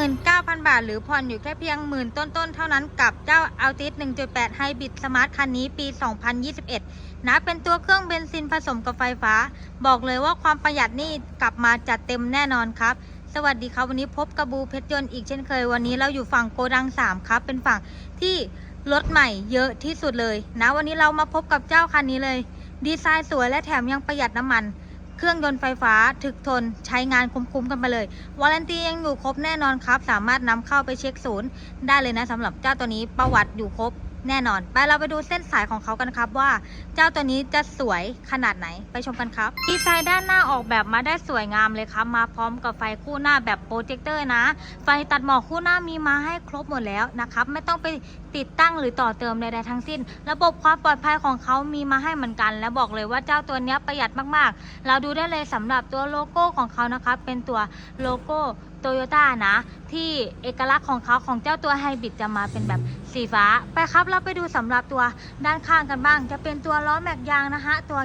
19,000 บาท หรือผ่อนอยู่แค่เพียงหมื่นต้นๆ เท่านั้นกับเจ้า Altis 1.8 Hybrid Smart คันนี้ปี 2021 นะเป็นตัวเครื่องเบนซินผสมกับไฟฟ้า บอกเลยว่าความประหยัดนี่กลับมาจัดเต็มแน่นอนครับสวัสดีครับวันนี้พบกับบูเพชรยนต์อีกเช่นเคย วันนี้เราอยู่ฝั่งโกดัง 3 ครับ เป็นฝั่งที่รถใหม่เยอะที่สุดเลย นะวันนี้เรามาพบกับเจ้าคันนี้เลย ดีไซน์สวยและแถมยังประหยัดน้ำมัน เครื่องยนต์ไฟฟ้าถึกทนใช้งานคุ้มๆกันไปเลยวารันตียังอยู่ครบแน่นอนครับ สามารถนำเข้าไปเช็คศูนย์ได้เลยนะสำหรับเจ้าตัวนี้ประวัติอยู่ครบ แน่นอน ไปเราไปดูเส้นสายของเขากันครับว่า เจ้าตัวนี้จะสวยขนาดไหนไปชมกันครับ ดีไซน์ด้านหน้าออกแบบมาได้สวยงามเลยครับ มาพร้อมกับไฟคู่หน้าแบบโปรเจคเตอร์นะ ไฟตัดหมอกคู่หน้ามีมาให้ครบหมดแล้วนะครับ ไม่ต้องไปติดตั้งหรือต่อเติมใดๆทั้งสิ้น ระบบความปลอดภัยของเขามีมาให้เหมือนกัน และบอกเลยว่าเจ้าตัวนี้ประหยัดมากๆ เราดูได้เลยสำหรับตัวโลโก้ของเขานะครับเป็นตัวโลโก้โตโยต้านะ ที่เอกลักษณ์ของเขาของเจ้าตัวไฮบริดจะมาเป็นแบบสีฟ้าไปครับเราไปดูสำหรับตัวด้านข้างกันบ้าง จะเป็นตัวล้อแม็กยางนะฮะ ตัว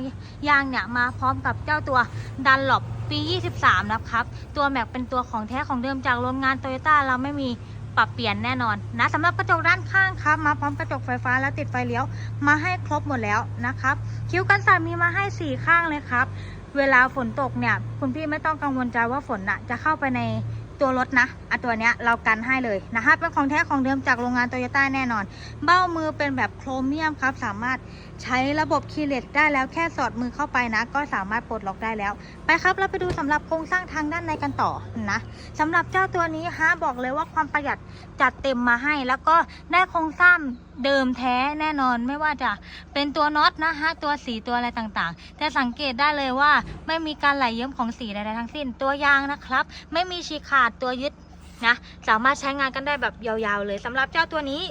ยางเนี่ยมาพร้อมกับเจ้าตัวดันหลบปี 23 นะครับ ตัวแม็กเป็นตัวของแท้ของเดิมจากโรงงานโตโยต้าเราไม่มีปรับเปลี่ยนแน่นอนนะสำหรับกระจกด้านข้างครับมาพร้อมกระจกไฟฟ้าและติดไฟเลี้ยวมาให้ครบหมดแล้วนะครับ คิ้วกันสั่นมีมาให้สี่ข้างเลยครับ เวลาฝนตกเนี่ยคุณพี่ไม่ต้องกังวลใจว่าฝนน่ะจะเข้าไปใน ตัวรถนะอะตัวเนี้ยเรากันให้เลยนะคะเป็นของแท้ของเดิมจากโรงงานโตโยต้าแน่นอน เบ้ามือเป็นแบบโครเมียมครับ สามารถใช้ระบบคีย์เลสได้แล้วแค่สอดมือเข้าไปนะ ก็สามารถปลดล็อกได้แล้ว ไปครับเราไปดูสำหรับโครงสร้างทางด้านในกันต่อนะสำหรับเจ้าตัวนี้ฮะบอกเลยว่าความประหยัดจัดเต็มมาให้ แล้วก็ได้โครงสร้าง เดิมแท้แน่นอนไม่ว่าจะเป็นตัวน็อตนะฮะตัวสีตัวอะไรต่างๆ แต่สังเกตได้เลยว่าไม่มีการไหลเยิ้มของสีใดๆทั้งสิ้น ตัวยางนะครับ ไม่มีฉีกขาดตัวยึดนะสามารถใช้งานกันได้แบบยาวๆเลยสำหรับเจ้าตัวนี้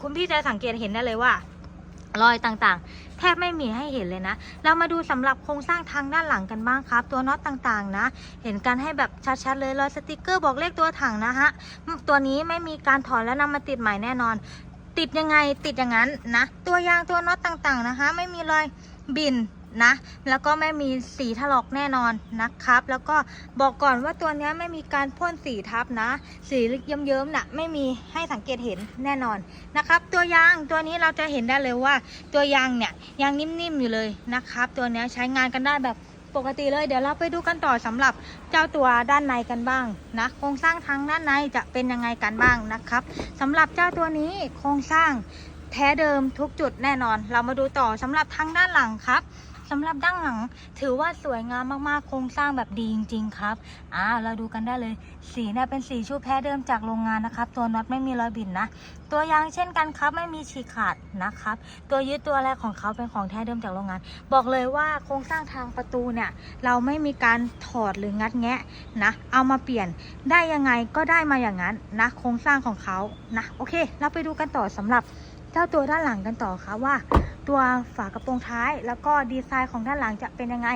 คุณพี่จะสังเกตเห็นได้เลยว่า รอยต่างๆ แทบไม่มีให้เห็นเลยนะ เรามาดูสำหรับโครงสร้างทางด้านหลังกันบ้างครับ ตัวน็อตต่างๆนะ เห็นกันให้แบบชัดๆเลยรอยสติกเกอร์บอกเลขตัวถังนะฮะตัวนี้ไม่มีการถอนและนำมาติดใหม่แน่นอน ติดยังไงติดอย่างนั้นนะ ตัวยางตัวน็อตต่างๆนะคะ ไม่มีรอยบินนะ แล้วก็ไม่มีสีถลอกแน่นอนนะครับ แล้วก็บอกก่อนว่าตัวนี้ไม่มีการพ่นสีทับนะ สีเยิ้มๆน่ะไม่มีให้สังเกตเห็นแน่นอนนะครับ ตัวยางตัวนี้เราจะเห็นได้เลยว่า ตัวยางเนี่ยยังนิ่มๆอยู่เลยนะครับ ตัวนี้ใช้งานกันได้แบบ ปกติเลยเดี๋ยวเราไปดูกันต่อสำหรับเจ้าตัวด้านในกันบ้างนะโครงสร้างทางด้านในจะเป็นยังไงกันบ้างนะครับสำหรับเจ้าตัวนี้โครงสร้างแท้เดิมทุกจุดแน่นอน เรามาดูต่อสำหรับทางด้านหลังครับ สำหรับด้านหลัง ถือว่าสวยงามมากๆ โครงสร้างแบบดีจริง ๆ ครับ อ่า เราดูกันได้เลย สีเนี่ยเป็นสีชูแพ้เดิมจากโรงงานนะครับ ตัวน็อตไม่มีรอยบินนะ ตัวยางเช่นกันครับ ไม่มีฉีกขาดนะครับ ตัวยึดตัวอะไรของเขาเป็นของแท้เดิมจากโรงงาน บอกเลยว่าโครงสร้างทางประตูเนี่ย เราไม่มีการถอดหรืองัดแงะนะ เอามาเปลี่ยน ได้ยังไงก็ได้มาอย่างนั้นนะ โครงสร้างของเขานะ โอเค เราไปดูกันต่อสำหรับ เจ้าตัวด้านหลังกันต่อครับว่า ตัวฝากระโปรงท้าย แล้วก็ดีไซน์ของด้านหลังจะเป็นยังไง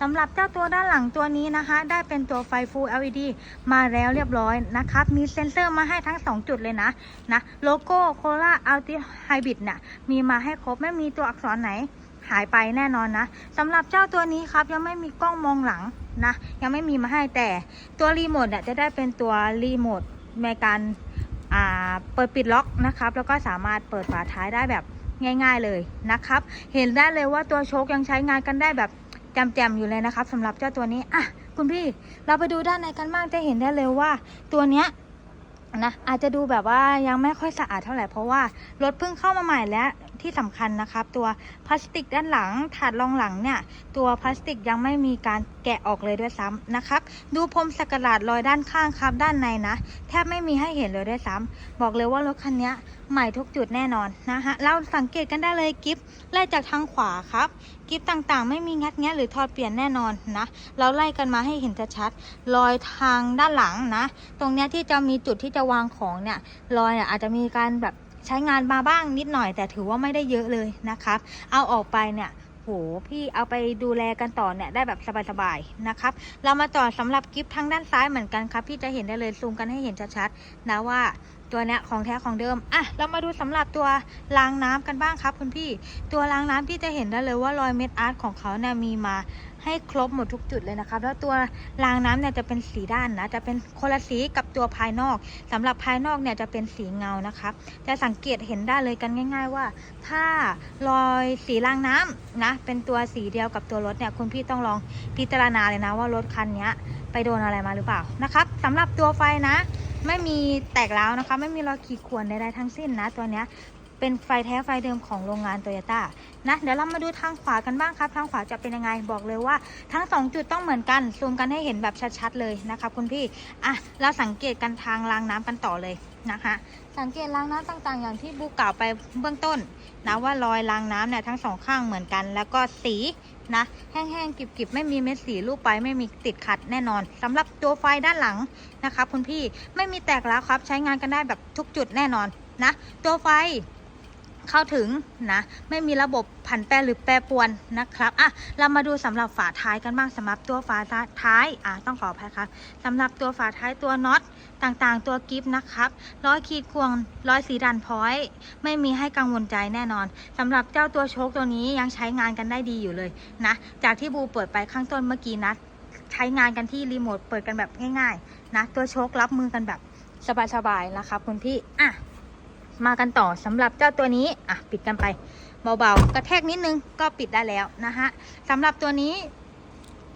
สำหรับเจ้าตัวด้านหลังตัวนี้นะคะ ได้เป็นตัวไฟ Full LED มาแล้วเรียบร้อยนะครับ มีเซ็นเซอร์มาให้ทั้ง 2 จุดเลยนะนะโลโก้โคล่าอัลติไฮบริดเนี่ยมีมาให้ครบไม่มีตัวอักษรไหนหายไปแน่นอนนะสำหรับเจ้าตัวนี้ครับยังไม่มีกล้องมองหลังนะ ยังไม่มีมาให้แต่ตัวรีโมทเนี่ยจะได้เป็นตัวรีโมทในการอ่า เปิดปิดล็อกนะครับ แล้วก็สามารถเปิดฝาท้ายได้แบบง่าย ๆเลยนะครับ เห็นได้เลยว่าตัวโชคยังใช้งานกันได้แบบแจ่มๆอยู่เลยนะครับสำหรับเจ้าตัวนี้อะคุณพี่เราไปดูด้านในกันบ้างจะเห็นได้เลยว่าตัวเนี้ยนะอาจจะดูแบบว่ายังไม่ค่อยสะอาดเท่าไหร่เพราะว่ารถเพิ่งเข้ามาใหม่แล้ว ที่สำคัญนะครับ ตัวพลาสติกด้านหลังถาดรองหลังเนี่ย ตัวพลาสติกยังไม่มีการแกะออกเลยด้วยซ้ำนะครับ ดูพรมสกหลาดรอยด้านข้างครับ ด้านในนะ แทบไม่มีให้เห็นเลยด้วยซ้ำบอกเลยว่ารถคันนี้ใหม่ทุกจุดแน่นอนนะฮะเราสังเกตกันได้เลยกิฟต์ไล่จากทางขวาครับกิฟต์ต่างๆ ไม่มีงัดแงะหรือถอดเปลี่ยนแน่นอนนะ เราไล่กันมาให้เห็นชัดๆรอยทางด้านหลังนะ ตรงเนี้ยที่จะมีจุดที่จะวางของเนี่ยรอยอาจจะมีการแบบ ใช้งานมาบ้างนิดหน่อย แต่ถือว่าไม่ได้เยอะเลยนะครับ เอาออกไปเนี่ยโหพี่เอาไปดูแลกันต่อเนี่ยได้แบบสบายๆนะครับ เรามาต่อสำหรับกิฟทางด้านซ้ายเหมือนกันครับ พี่จะเห็นได้เลยซูมกันให้เห็นชัดๆนะว่าตัวเนี้ยของแท้ของเดิมอะเรามาดูสำหรับตัวรางน้ำกันบ้างครับคุณพี่ ตัวรางน้ำพี่จะเห็นได้เลยว่ารอยเม็ดอาร์ตของเขาเนี่ยมีมา ให้ครบหมดทุกจุดเลยนะครับแล้วตัวรางน้ำเนี่ยจะเป็นสีด้านนะจะเป็นคนละสีกับตัวภายนอกสำหรับภายนอกเนี่ยจะเป็นสีเงานะครับจะสังเกตเห็นได้เลยกันง่าย ๆ ว่า ถ้ารอยสีรางน้ำนะเป็นตัวสีเดียวกับตัวรถเนี่ยคุณพี่ต้องลองพิจารณาเลยนะว่ารถคันนี้ไปโดนอะไรมาหรือเปล่านะครับสำหรับตัวไฟนะ ไม่มีแตกร้วนะคะ ไม่มีรอยขีดข่วนใดๆทั้งสิ้นนะตัวเนี้ย เป็นไฟแท้ไฟเดิมของโรงงานโตโยต้านะเดี๋ยวเรามาดูทางขวากันบ้างครับ ทางขวาจะเป็นยังไงบอกเลยว่า ทั้ง 2 จุดต้องเหมือนกันซูมกันให้เห็นแบบชัดๆเลยนะคะคุณพี่อะเราสังเกตกันทางรางน้ำกันต่อเลยนะคะ สังเกตรางน้ำต่างๆ อย่างที่บูกล่าวไปเบื้องต้นนะว่ารอยรางน้ำเนี่ยทั้งสองข้างเหมือนกัน แล้วก็สีนะแห้งๆกริบๆ ไม่มีเม็ดสีรูปไปไม่มีติดขัดแน่นอนสำหรับตัวไฟด้านหลังนะคะคุณพี่ไม่มีแตกแล้วครับใช้งานกันได้แบบทุกจุดแน่นอนนะตัวไฟ เข้าถึงนะไม่มีระบบผันแปรหรือแปรปวนนะครับอะเรามาดูสำหรับฝาท้ายกันบ้างสำหรับตัวฝาท้ายอะต้องขออภัยครับสำหรับตัวฝาท้ายตัวน็อตต่างๆ ตัวกิฟต์นะครับร้อยขีดควงร้อยสีดันพอยต์ไม่มีให้กังวลใจแน่นอนสำหรับเจ้าตัวโชคตัวนี้ยังใช้งานกันได้ดีอยู่เลยนะจากที่บูเปิดไปข้างต้นเมื่อกี้นะใช้งานกันที่รีโมทเปิดกันแบบง่ายๆนะตัวโชครับมือกันแบบสบายๆนะครับคุณพี่อะ มากันต่อสำหรับเจ้าตัวนี้อะปิดกันไปเบาๆกระแทกนิดนึงก็ปิดได้แล้วนะคะสำหรับตัวนี้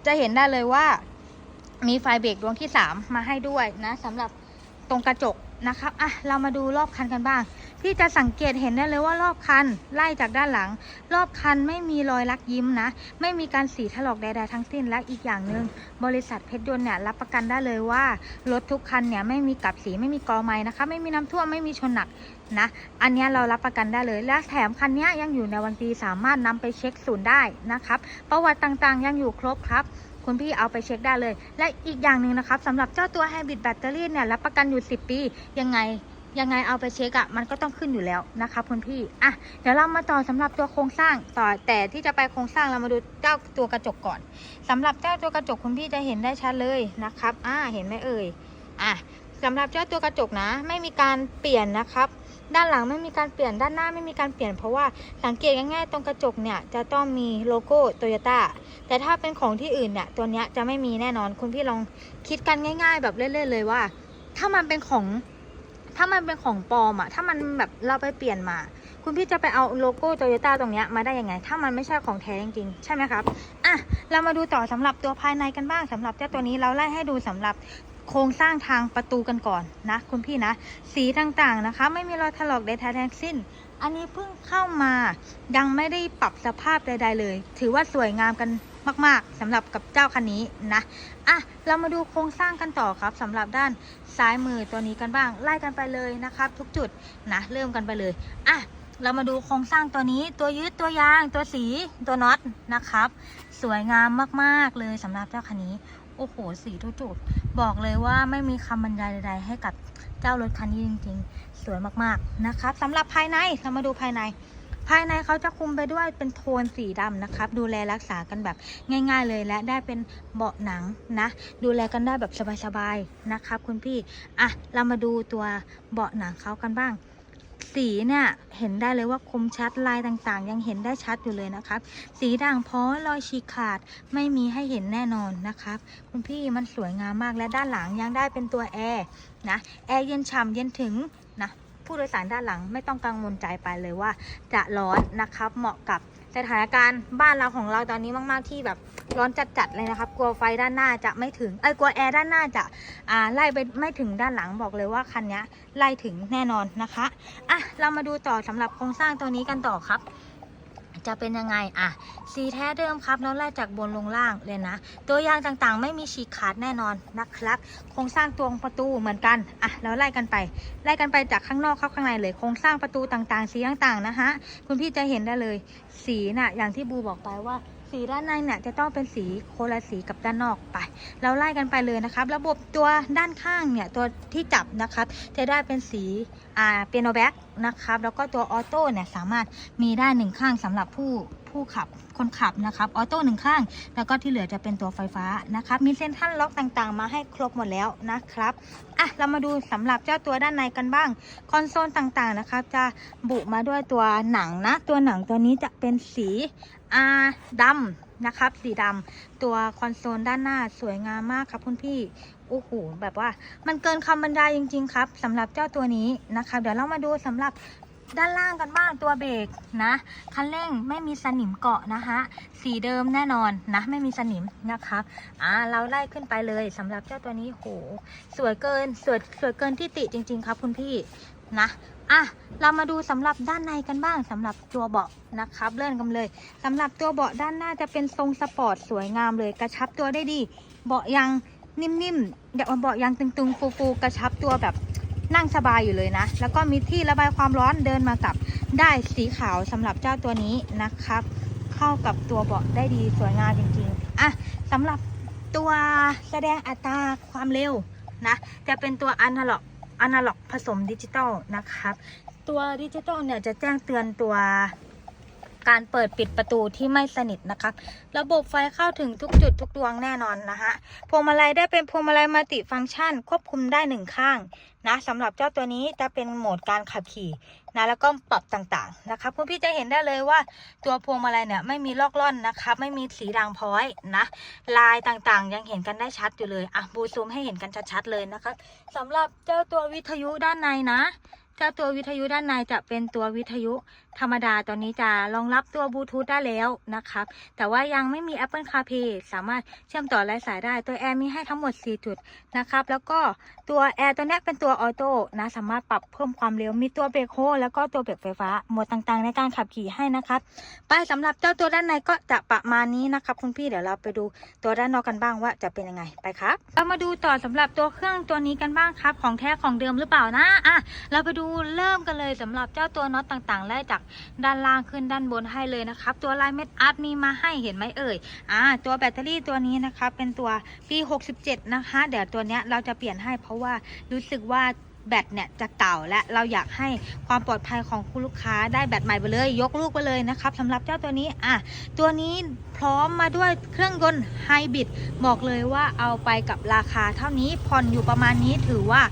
จะเห็นได้เลยว่ามีไฟเบรกดวงที่ 3 มาให้ด้วยนะสำหรับตรงกระจกนะครับอะเรามาดูรอบคันกันบ้าง พี่จะสังเกตเห็นได้เลยว่ารอบคันไล่จากด้านหลัง รอบคันไม่มีรอยลักยิ้มนะ ไม่มีการสีถลอกใดๆทั้งสิ้นและอีกอย่างหนึ่งบริษัทเพชรยนต์เนี่ยรับประกันได้เลยว่ารถทุกคันเนี่ยไม่มีกับสีไม่มีกอไม้นะคะ ไม่มีน้ำท่วมไม่มีชนหนักนะ อันนี้เรารับประกันได้เลย และแถมคันนี้ยังอยู่ในวันปีสามารถนำไปเช็คศูนย์ได้นะครับ ประวัติต่างๆ ยังอยู่ครบครับคุณพี่เอาไปเช็คได้เลย และอีกอย่างหนึ่งนะครับสำหรับเจ้าตัวไฮบริดแบตเตอรี่เนี่ยรับประกันอยู่ 10 ปี ยังไง ยังไงเอาไปเช็คอะมันก็ต้องขึ้นอยู่แล้วนะคะคุณพี่อะเดี๋ยวเรามาต่อสำหรับตัวโครงสร้างต่อแต่ที่จะไปโครงสร้างเรามาดูเจ้าตัวกระจกก่อนสำหรับเจ้าตัวกระจกคุณพี่จะเห็นได้ชัดเลยนะครับอ่าเห็นไหมเอ่ยอะสำหรับเจ้าตัวกระจกนะ ไม่มีการเปลี่ยนนะครับ ด้านหลังไม่มีการเปลี่ยนด้านหน้าไม่มีการเปลี่ยนเพราะว่าสังเกตง่ายๆตรงกระจกเนี่ยจะต้องมีโลโก้โตโยต้าแต่ถ้าเป็นของที่อื่นเนี่ยตัวเนี้ยจะไม่มีแน่นอนคุณพี่ลองคิดกันง่าย ๆ แบบเล่นๆเลยว่า ถ้ามันเป็นของ ถ้ามันเป็นของปลอมอะถ้ามันแบบเราไปเปลี่ยนมา คุณพี่จะไปเอาโลโก้โตโยต้าตรงเนี้ยมาได้ยังไง ถ้ามันไม่ใช่ของแท้จริงๆ ใช่ไหมครับ อะ เรามาดูต่อสำหรับตัวภายในกันบ้างสำหรับเจ้าตัวนี้เราไล่ให้ดูสำหรับโครงสร้างทางประตูกันก่อนนะ คุณพี่นะ สีต่างๆนะคะ ไม่มีรอยถลอกใดๆทั้งสิ้น อันนี้เพิ่งเข้ามายังไม่ได้ปรับสภาพใด ๆ เลย ถือว่าสวยงามกัน มาก ๆสำหรับกับเจ้าคันนี้นะอะเรามาดูโครงสร้างกันต่อครับสำหรับด้านซ้ายมือตัวนี้กันบ้าง ไล่กันไปเลยนะครับ ทุกจุดนะเริ่มกันไปเลยอะเรามาดูโครงสร้างตัวนี้ตัวยืดตัวยางตัวสีตัวน็อตนะครับ สวยงามมากๆเลยสำหรับเจ้าคันนี้โอ้โหสีทุกจุดบอกเลยว่าไม่มีคำบรรยายใด ๆ ให้กับเจ้ารถคันนี้จริง ๆ สวยมากๆนะครับสำหรับภายในเรามาดูภายใน ภายในเขาจะคุมไปด้วยเป็นโทนสีดำนะครับ ดูแลรักษากันแบบง่าย ๆ เลยและได้เป็นเบาะหนังนะ ดูแลกันได้แบบสบายๆนะครับ คุณพี่อะเรามาดูตัวเบาะหนังเขากันบ้าง สีเนี่ยเห็นได้เลยว่าคมชัดลายต่างๆ ยังเห็นได้ชัดอยู่เลยนะครับ สีด่างพ้อรอยฉีกขาดไม่มีให้เห็นแน่นอนนะครับ คุณพี่มันสวยงามมากและด้านหลังยังได้เป็นตัวแอร์นะแอร์เย็นฉ่ำเย็นถึง ผู้โดยสารด้านหลังไม่ต้องกังวลใจไปเลยว่า จะร้อนนะครับ เหมาะกับสถานการณ์บ้านเราของเราตอนนี้มาก ๆ ที่แบบร้อนจัดๆเลยนะครับ กลัวไฟด้านหน้าจะไม่ถึง เอ้ย กลัวแอร์ด้านหน้าจะ อ่า ไล่ไปไม่ถึงด้านหลังบอกเลยว่าคันนี้ไล่ถึงแน่นอนนะคะ อะ เรามาดูต่อสำหรับโครงสร้างตัวนี้กันต่อครับ จะเป็นยังไงอะสีแท้เดิมครับแล้วไล่จากบนลงล่างเลยนะ ตัวยางต่างๆ ไม่มีฉีกขาดแน่นอนนะครับโครงสร้างตัวประตูเหมือนกันอะแล้วไล่กันไป ไล่กันไปจากข้างนอกเข้าข้างในเลยโครงสร้างประตูต่างๆ สีต่างๆนะฮะคุณพี่จะเห็นได้เลย สีน่ะอย่างที่บูบอกไปว่า สีด้านในเนี่ยจะต้องเป็นสีโคนละสีกับด้านนอกไป เราไล่กันไปเลยนะครับ ระบบตัวด้านข้างเนี่ยตัวที่จับนะครับ จะได้เป็นสีอ่าเปียโนแบ็กนะครับ แล้วก็ตัวออโต้เนี่ยสามารถมีได้หนึ่งข้างสำหรับผู้ผู้ขับ คนขับนะครับออโต้หนึ่งข้าง แล้วก็ที่เหลือจะเป็นตัวไฟฟ้านะครับ มีเซ็นทรัลล็อกต่างๆ มาให้ครบหมดแล้วนะครับอะเรามาดูสำหรับเจ้าตัวด้านในกันบ้าง คอนโซลต่างๆนะครับ จะบุมาด้วยตัวหนังนะ ตัวหนังตัวนี้จะเป็นสีอาดำนะครับ สีดำตัวคอนโซลด้านหน้าสวยงามมากครับคุณพี่โอ้โหแบบว่ามันเกินคำบรรยายจริง ๆ ครับสำหรับเจ้าตัวนี้นะครับเดี๋ยวเรามาดูสำหรับ ด้านล่างกันบ้างตัวเบรกนะคันเร่งไม่มีสนิมเกาะนะคะสีเดิมแน่นอนนะไม่มีสนิมนะครับอ่าเราไล่ขึ้นไปเลยสำหรับเจ้าตัวนี้โหสวยเกินสวยสวยเกินที่ติจริง ๆ ครับคุณพี่นะอะเรามาดูสำหรับด้านในกันบ้างสำหรับตัวเบาะนะครับเลื่อนกันเลยสำหรับตัวเบาะด้านหน้าจะเป็นทรงสปอร์ตสวยงามเลยกระชับตัวได้ดี เบาะยังนิ่มๆเดี๋ยวเบาะยังตึงๆฟูๆกระชับตัวแบบ นั่งสบายอยู่เลยนะ แล้วก็มีที่ระบายความร้อนเดินมากับได้สีขาวสำหรับเจ้าตัวนี้นะครับ เข้ากับตัวเบาะได้ดีสวยงามจริงๆอะสำหรับตัวแสดงอัตราความเร็วนะจะเป็นตัวอนาล็อกอนาล็อกผสมดิจิตอลนะครับ ตัวดิจิตอลเนี่ยจะแจ้งเตือนตัว การเปิดปิดประตูที่ไม่สนิทนะครับ ระบบไฟเข้าถึงทุกจุดทุกดวงแน่นอนนะฮะพวงมาลัยได้เป็นพวงมาลัยมัลติฟังก์ชัน ควบคุมได้หนึ่งข้างนะสำหรับเจ้าตัวนี้จะเป็นโหมดการขับขี่นะแล้วก็ปรับต่างๆนะครับคุณพี่จะเห็นได้เลยว่าตัวพวงมาลัยเนี่ยไม่มีลอกล่อนนะครับไม่มีสีดางพ้อยนะลายต่างๆ ยังเห็นกันได้ชัดอยู่เลยอะบูซูมให้เห็นกันชัดๆเลยนะครับสำหรับเจ้าตัววิทยุด้านในนะ เจ้าตัววิทยุด้านในจะเป็นตัววิทยุธรรมดาตอนนี้จะรองรับตัวบลูทูธได้แล้วนะครับ แต่ว่ายังไม่มี Apple CarPlay สามารถเชื่อมต่อไร้สายได้ ตัวแอร์มีให้ทั้งหมด 4 จุดนะครับ แล้วก็ตัวแอร์ตัวนี้เป็นตัวออโต้นะ สามารถปรับเพิ่มความเร็ว มีตัวเบรกโฮแล้วก็ตัวเบรกไฟฟ้า โหมดต่างๆ ในการขับขี่ให้นะครับ ไปสำหรับเจ้าตัวด้านในก็จะประมาณนี้นะครับคุณพี่ เดี๋ยวเราไปดูตัวด้านนอกกันบ้างว่าจะเป็นยังไง ไปครับ เรามาดูต่อสำหรับตัวเครื่องตัวนี้กันบ้างครับ ของแท้ของเดิมหรือเปล่านะ อะ เราไปดููเริ่มกันเลยสำหรับเจ้าตัวน็อตต่างๆไล่จากด้านล่างขึ้นด้านบนให้เลยนะครับตัวลายเม็ดอาร์ตมีมาให้เห็นไหมเอ่ยอ่าตัวแบตเตอรี่ตัวนี้นะคะเป็นตัวปี 67 นะคะ เดี๋ยวตัวเนี้ยเราจะเปลี่ยนให้เพราะว่ารู้สึกว่าแบตเนี่ยจะเก่าและเราอยากให้ความปลอดภัยของคุณลูกค้าได้แบตใหม่ไปเลย ยกลูกไปเลยนะครับสำหรับเจ้าตัวนี้อะตัวนี้ ร้อมมาด้วยเครื่องยนต์ไฮบริดบอกเลยว่าเอาไปกับราคาเท่านี้ผ่อนอยู่ประมาณนี้ถือว่า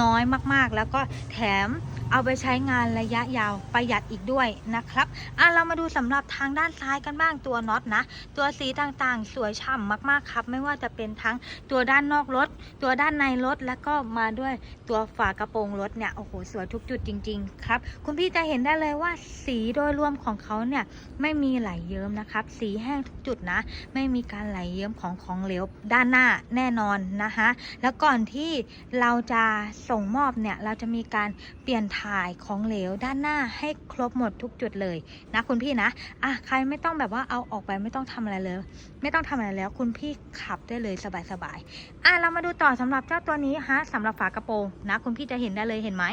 น้อยมากๆ แล้วก็แถมเอาไปใช้งานระยะยาวประหยัดอีกด้วยนะครับอะเรามาดูสำหรับทางด้านซ้ายกันบ้างตัวน็อตนะ ตัวสีต่างๆ สวยฉ่ำมากๆครับ ไม่ว่าจะเป็นทั้งตัวด้านนอกรถ ตัวด้านในรถแล้วก็มาด้วยตัวฝากระโปรงรถเนี่ยโอ้โหสวยทุกจุดจริง ๆ ครับ คุณพี่จะเห็นได้เลยว่าสีโดยรวมของเขาเนี่ยไม่มีไหลเยิ้มนะครับ สีแห้งทุกจุดนะ ไม่มีการไหลเยิ้มของของเหลวด้านหน้าแน่นอนนะคะ แล้วก่อนที่เราจะส่งมอบเนี่ย เราจะมีการเปลี่ยนถ่ายของเหลวด้านหน้าให้ครบหมดทุกจุดเลยนะคุณพี่นะ อะใครไม่ต้องแบบว่าเอาออกไปไม่ต้องทำอะไรเลย ไม่ต้องทำอะไรแล้วคุณพี่ขับได้เลยสบายๆ อะเรามาดูต่อสำหรับเจ้าตัวนี้ฮะสำหรับฝากระโปรงนะคุณพี่จะเห็นได้เลยเห็นไหม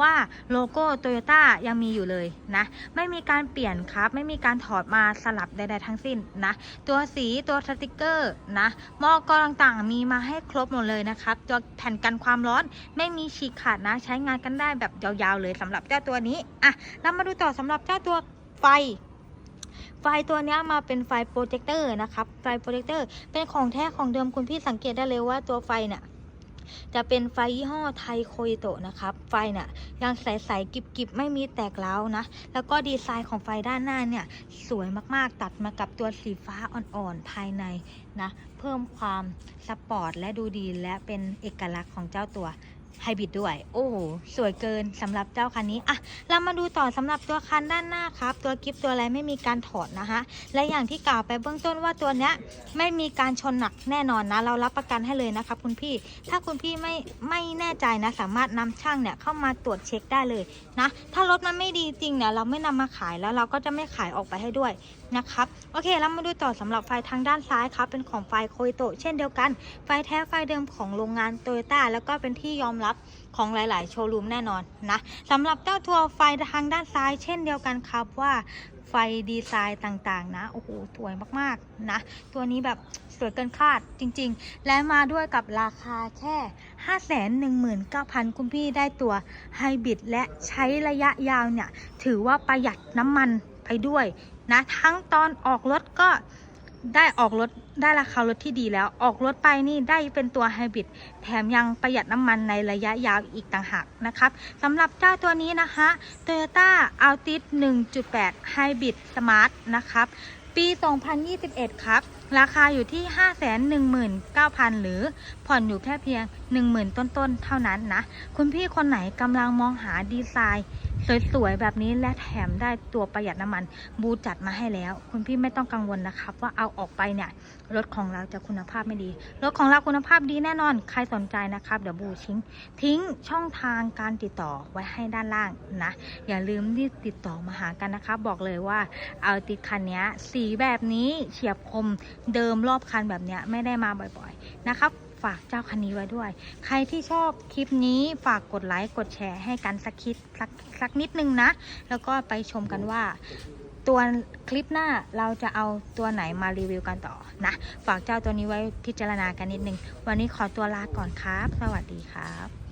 ว่าโลโก้โตโยต้ายังมีอยู่เลยนะ ไม่มีการเปลี่ยนครับ ไม่มีการถอดมาสลับใดๆทั้งสิ้นนะ ตัวสีตัวสติกเกอร์นะหมอกรต่างๆ มีมาให้ครบหมดเลยนะครับตัวแผ่นกันความร้อนไม่มีฉีกขาดนะ ใช้งานกันได้แบบยาวๆเลยสำหรับเจ้าตัวนี้อะเรามาดูต่อสำหรับเจ้าตัวไฟไฟตัวนี้มาเป็นไฟโปรเจคเตอร์นะครับ ไฟโปรเจคเตอร์เป็นของแท้ของเดิมคุณพี่สังเกตได้เลยว่าตัวไฟเนี่ย จะเป็นไฟยี่ห้อไทโคยโตะนะครับ ไฟเนี่ยยังใสๆกิบๆ ไม่มีแตกร้าวนะ แล้วก็ดีไซน์ของไฟด้านหน้าเนี่ย สวยมากๆ ตัดมากับตัวสีฟ้าอ่อนๆ ภายในนะ เพิ่มความสปอร์ตและดูดีและเป็นเอกลักษณ์ของเจ้าตัว ไฮบริดด้วย โอ้โห สวยเกินสำหรับเจ้าคันนี้อะเรามาดูต่อสำหรับตัวคันด้านหน้าครับ ตัวกิฟตัวอะไรไม่มีการถอดนะคะ และอย่างที่กล่าวไปเบื้องต้นว่าตัวเนี้ยไม่มีการชนหนักแน่นอนนะ เรารับประกันให้เลยนะครับคุณพี่ ถ้าคุณพี่ไม่ไม่แน่ใจนะ สามารถนำช่างเนี่ยเข้ามาตรวจเช็คได้เลยนะ ถ้ารถมันไม่ดีจริงเนี่ยเราไม่นำมาขายแล้วเราก็จะไม่ขายออกไปให้ด้วยนะครับโอเคเรามาดูต่อสำหรับไฟทางด้านซ้ายครับเป็นของไฟโคยโตเช่นเดียวกัน ไฟแท้ไฟเดิมของโรงงานโตโยต้าแล้วก็เป็นที่ยอมรับของหลาย ๆ โชว์รูมแน่นอนนะสำหรับเจ้าทัวร์ไฟทางด้านซ้าย เช่นเดียวกันครับว่าไฟดีไซน์ต่างๆ นะโอ้โหสวยมากๆนะตัวนี้แบบสวยเกินคาดจริง ๆ และมาด้วยกับราคาแค่ 519,000 คุณพี่ได้ตัวไฮบริดและใช้ระยะยาวเนี่ย ถือว่าประหยัดน้ำมันไปด้วย นะทั้งตอนออกรถก็ได้ออกรถได้ราคารถที่ดีแล้ว ออกรถไปนี่ได้เป็นตัวไฮบริดแถมยังประหยัดน้ำมันในระยะยาวอีกต่างหากนะครับสำหรับเจ้าตัวนี้นะคะ Toyota Altis 1.8 Hybrid Smart นะครับปี 2021 ครับ ราคาอยู่ที่ 519,000 หรือผ่อนอยู่แค่เพียง 10,000 ต้นๆ เท่านั้นนะ คุณพี่คนไหนกำลังมองหาดีไซน์ สวยๆแบบนี้และแถมได้ตัวประหยัดน้ำมัน บูจัดมาให้แล้ว คุณพี่ไม่ต้องกังวลนะครับ ว่าเอาออกไปเนี่ยรถของเราจะคุณภาพไม่ดี รถของเราคุณภาพดีแน่นอน ใครสนใจนะครับ เดี๋ยวบูทิ้ง ทิ้งช่องทางการติดต่อไว้ให้ด้านล่างนะ อย่าลืมที่ติดต่อมาหากันนะครับ บอกเลยว่าเอาติดคันนี้สีแบบนี้เฉียบคมเดิมรอบคันแบบเนี้ยไม่ได้มาบ่อยๆนะครับ ฝากเจ้าคันนี้ไว้ด้วย ใครที่ชอบคลิปนี้ฝากกดไลค์กดแชร์ให้กันสักคิดสักสักนิดนึงนะ แล้วก็ไปชมกันว่าตัวคลิปหน้าเราจะเอาตัวไหนมารีวิวกันต่อนะ ฝากเจ้าตัวนี้ไว้พิจารณากันนิดนึง วันนี้ขอตัวลาก่อนครับ สวัสดีครับ